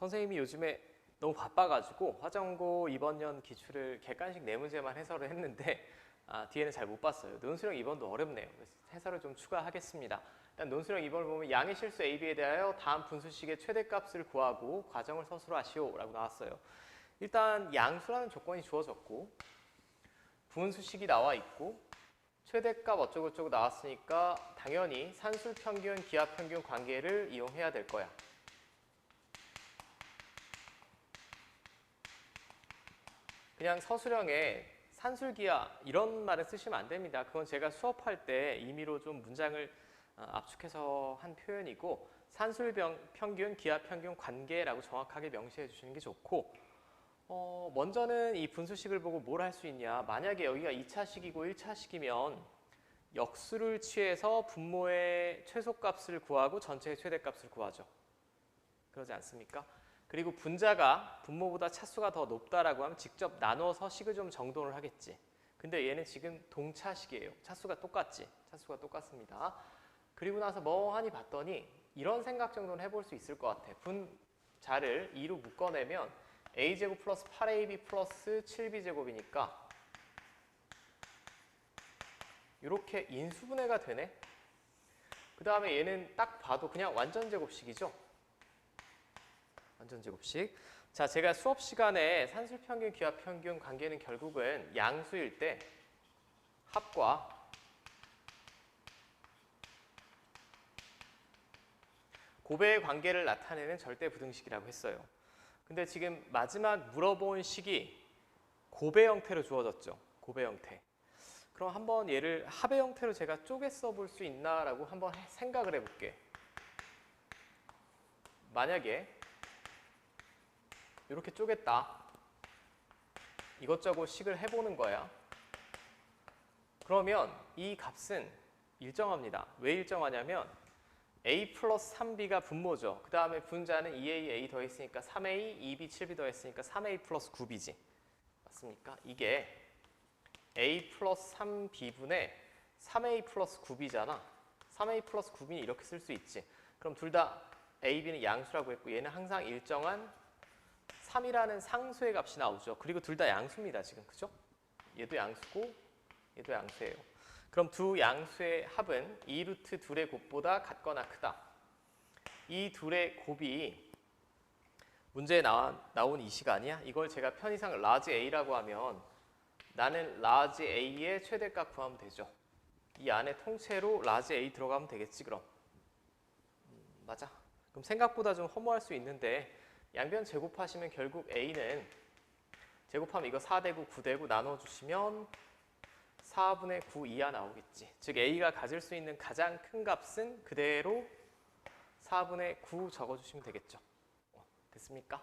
선생님이 요즘에 너무 바빠가지고 화정고 이번 연 기출을 객관식 네 문제만 해설을 했는데 아, 뒤에는 잘 못 봤어요. 논술형 2번도 어렵네요. 그래서 해설을 좀 추가하겠습니다. 일단 논술형 2번을 보면 양의 실수 AB에 대하여 다음 분수식의 최대값을 구하고 과정을 서술로 하시오 라고 나왔어요. 일단 양수라는 조건이 주어졌고 분수식이 나와 있고 최대값 어쩌고저쩌고 나왔으니까 당연히 산술 평균, 기하평균 관계를 이용해야 될 거야. 그냥 서술형에 산술기하 이런 말을 쓰시면 안 됩니다. 그건 제가 수업할 때 임의로 좀 문장을 어, 압축해서 한 표현이고 산술 평균, 기하평균 관계라고 정확하게 명시해 주시는 게 좋고 어, 먼저는 이 분수식을 보고 뭘 할 수 있냐 만약에 여기가 2차식이고 1차식이면 역수를 취해서 분모의 최소값을 구하고 전체의 최대값을 구하죠. 그러지 않습니까? 그리고 분자가 분모보다 차수가 더 높다라고 하면 직접 나눠서 식을 좀 정돈을 하겠지. 근데 얘는 지금 동차식이에요. 차수가 똑같지. 차수가 똑같습니다. 그리고 나서 멍하니 봤더니 이런 생각 정도는 해볼 수 있을 것 같아. 분자를 2로 묶어내면 a제곱 플러스 8ab 플러스 7b제곱이니까 이렇게 인수분해가 되네. 그 다음에 얘는 딱 봐도 그냥 완전 제곱식이죠. 완전 제곱식. 자, 제가 수업 시간에 산술 평균, 기하평균 관계는 결국은 양수일 때 합과 고배의 관계를 나타내는 절대 부등식이라고 했어요. 근데 지금 마지막 물어본 식이 고배 형태로 주어졌죠. 고배 형태. 그럼 한번 얘를 합의 형태로 제가 쪼개 써볼 수 있나라고 한번 해- 생각을 해볼게. 만약에 이렇게 쪼갰다. 이것저것 식을 해보는 거야. 그러면 이 값은 일정합니다. 왜 일정하냐면 a 플러스 3b가 분모죠. 그 다음에 분자는 2a, a 더했으니까 3a, 2b, 7b 더했으니까 3a 플러스 9b지. 맞습니까? 이게 a 플러스 3b분의 3a 플러스 9b잖아. 3a 플러스 9b는 이렇게 쓸 수 있지. 그럼 둘 다 a, b는 양수라고 했고 얘는 항상 일정한 3이라는 상수의 값이 나오죠. 그리고 둘 다 양수입니다. 지금 그죠? 얘도 양수고 얘도 양수예요. 그럼 두 양수의 합은 2루트 둘의 곱보다 같거나 크다. 이 둘의 곱이 문제에 나와, 나온 이 시간이야. 이걸 제가 편의상 라지 A라고 하면 나는 라지 A의 최대값 구하면 되죠. 이 안에 통째로 라지 A 들어가면 되겠지 그럼. 음, 맞아. 그럼 생각보다 좀 허무할 수 있는데 양변 제곱하시면 결국 A는 제곱하면 이거 4대고 9대고 나눠주시면 4분의 9 이하 나오겠지. 즉 A가 가질 수 있는 가장 큰 값은 그대로 4분의 9 적어주시면 되겠죠. 어, 됐습니까?